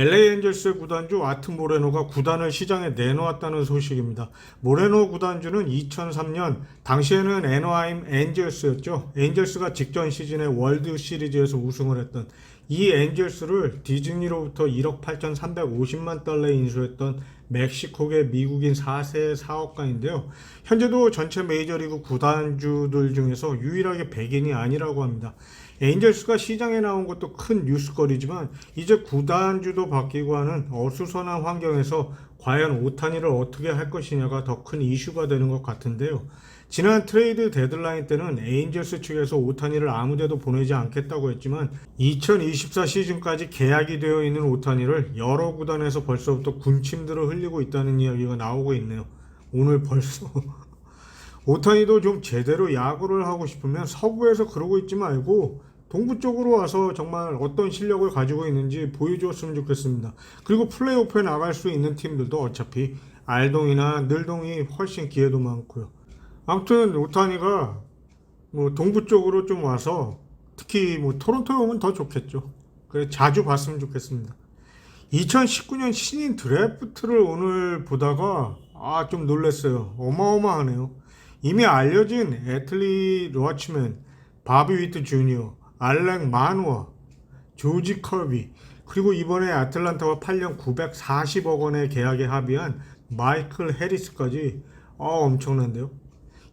LA 엔젤스 구단주 아트 모레노가 구단을 시장에 내놓았다는 소식입니다. 모레노 구단주는 2003년 당시에는 애너하임 엔젤스였죠. 엔젤스가 직전 시즌에 월드 시리즈에서 우승을 했던 이 엔젤스를 디즈니로부터 1억 8,350만 달러에 인수했던 멕시코계 미국인 4세 사업가인데요. 현재도 전체 메이저리그 구단주들 중에서 유일하게 백인이 아니라고 합니다. 엔젤스가 시장에 나온 것도 큰 뉴스거리지만 이제 구단주도 바뀌고 하는 어수선한 환경에서 과연 오타니를 어떻게 할 것이냐가 더 큰 이슈가 되는 것 같은데요. 지난 트레이드 데드라인 때는 에인절스 측에서 오타니를 아무데도 보내지 않겠다고 했지만 2024 시즌까지 계약이 되어 있는 오타니를 여러 구단에서 벌써부터 군침들을 흘리 고 있다는 이야기가 나오고 있네요. 오늘 벌써 오타니도 좀 제대로 야구를 하고 싶으면 서부에서 그러고 있지 말고 동부 쪽으로 와서 정말 어떤 실력을 가지고 있는지 보여주었으면 좋겠습니다. 그리고 플레이오프에 나갈 수 있는 팀들도 어차피 알동이나 늘동이 훨씬 기회도 많고요. 아무튼 오타니가 뭐 동부 쪽으로 좀 와서 특히 뭐 토론토에 오면 더 좋겠죠. 그래 자주 봤으면 좋겠습니다. 2019년 신인 드래프트를 오늘 보다가 아 좀 놀랐어요. 어마어마하네요. 이미 알려진 애틀리 로아치맨, 바비 위트 주니어, 알렉 마누아, 조지 컬비 그리고 이번에 아틀란타와 8년 940억 원의 계약에 합의한 마이클 해리스까지 어 엄청난데요.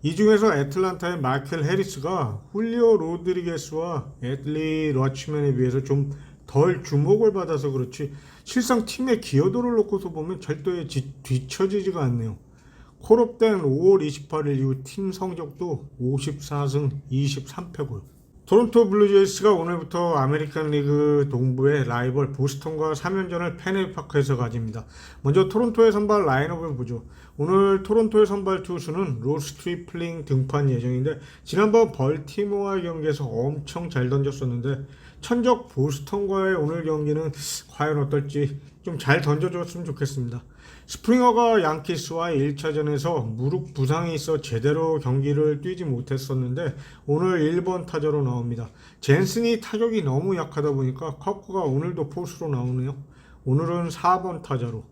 이 중에서 애틀란타의 마이클 해리스가 훌리오 로드리게스와 애틀리 러치맨에 비해서 좀 덜 주목을 받아서 그렇지 실상 팀의 기여도를 놓고서 보면 절대 지- 뒤처지지가 않네요. 콜업된 5월 28일 이후 팀 성적도 54승 23패고요. 토론토 블루제이스가 오늘부터 아메리칸 리그 동부의 라이벌 보스턴과 3연전을 페네파크에서 가집니다. 먼저 토론토의 선발 라인업을 보죠. 오늘 토론토의 선발 투수는 로스 트리플링 등판 예정인데 지난번 벌티모어 경기에서 엄청 잘 던졌었는데 천적 보스턴과의 오늘 경기는 과연 어떨지 좀 잘 던져줬으면 좋겠습니다. 스프링어가 양키스와의 1차전에서 무릎 부상이 있어 제대로 경기를 뛰지 못했었는데 오늘 1번 타자로 나옵니다. 젠슨이 타격이 너무 약하다 보니까 커크가 오늘도 포수로 나오네요. 오늘은 4번 타자로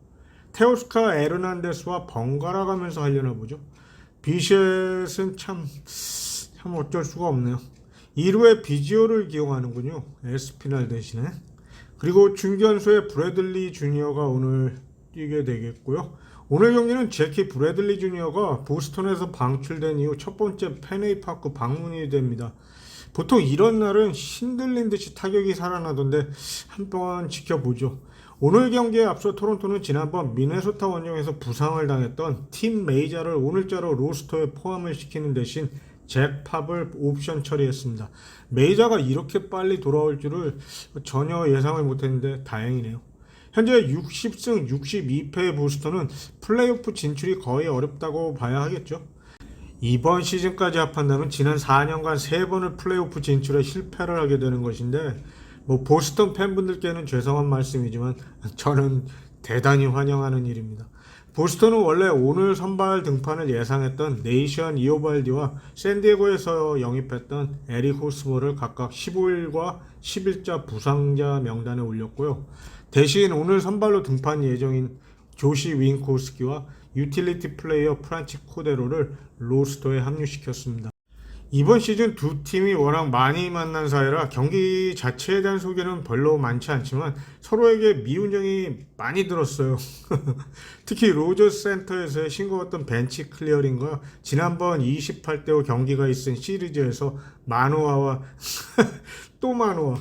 테오스카 에르난데스와 번갈아 가면서 하려나 보죠. 비셋은 참, 참 어쩔 수가 없네요. 2루에 비지오를 기용하는군요. 에스피날 대신에. 그리고 중견수의 브래들리 주니어가 오늘 뛰게 되겠고요. 오늘 경기는 제키 브래들리 주니어가 보스턴에서 방출된 이후 첫 번째 페네이 파크 방문이 됩니다. 보통 이런 날은 신들린 듯이 타격이 살아나던데 한번 지켜보죠. 오늘 경기에 앞서 토론토는 지난번 미네소타 원정에서 부상을 당했던 팀 메이저를 오늘자로 로스터에 포함을 시키는 대신 잭 팝을 옵션 처리했습니다. 메이저가 이렇게 빨리 돌아올 줄을 전혀 예상을 못했는데 다행이네요. 현재 60승 62패의 보스턴은 플레이오프 진출이 거의 어렵다고 봐야 하겠죠. 이번 시즌까지 합한다면 지난 4년간 3번을 플레이오프 진출에 실패를 하게 되는 것인데 뭐 보스턴 팬분들께는 죄송한 말씀이지만 저는 대단히 환영하는 일입니다. 보스턴은 원래 오늘 선발 등판을 예상했던 네이션 이오발디와 샌디에고에서 영입했던 에릭 호스모를 각각 15일과 10일자 부상자 명단에 올렸고요. 대신 오늘 선발로 등판 예정인 조시 윙코스키와 유틸리티 플레이어 프란치 코데로를 로스터에 합류시켰습니다. 이번 시즌 두 팀이 워낙 많이 만난 사이라 경기 자체에 대한 소개는 별로 많지 않지만 서로에게 미운 정이 많이 들었어요. 특히 로저스 센터에서의 싱거웠던 벤치 클리어링과 지난번 28대 5 경기가 있은 시리즈에서 마노아와 또 마노아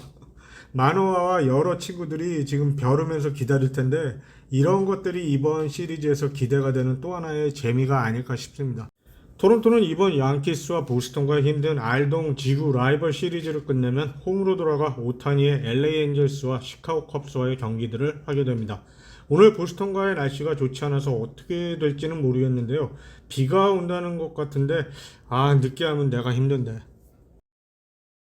마노아와 여러 친구들이 지금 벼르면서 기다릴 텐데 이런 것들이 이번 시리즈에서 기대가 되는 또 하나의 재미가 아닐까 싶습니다. 토론토는 이번 양키스와 보스턴과 힘든 알동 지구 라이벌 시리즈를 끝내면 홈으로 돌아가 오타니의 LA 엔젤스와 시카고 컵스와의 경기들을 하게 됩니다. 오늘 보스턴과의 날씨가 좋지 않아서 어떻게 될지는 모르겠는데요. 비가 온다는 것 같은데 아 늦게 하면 내가 힘든데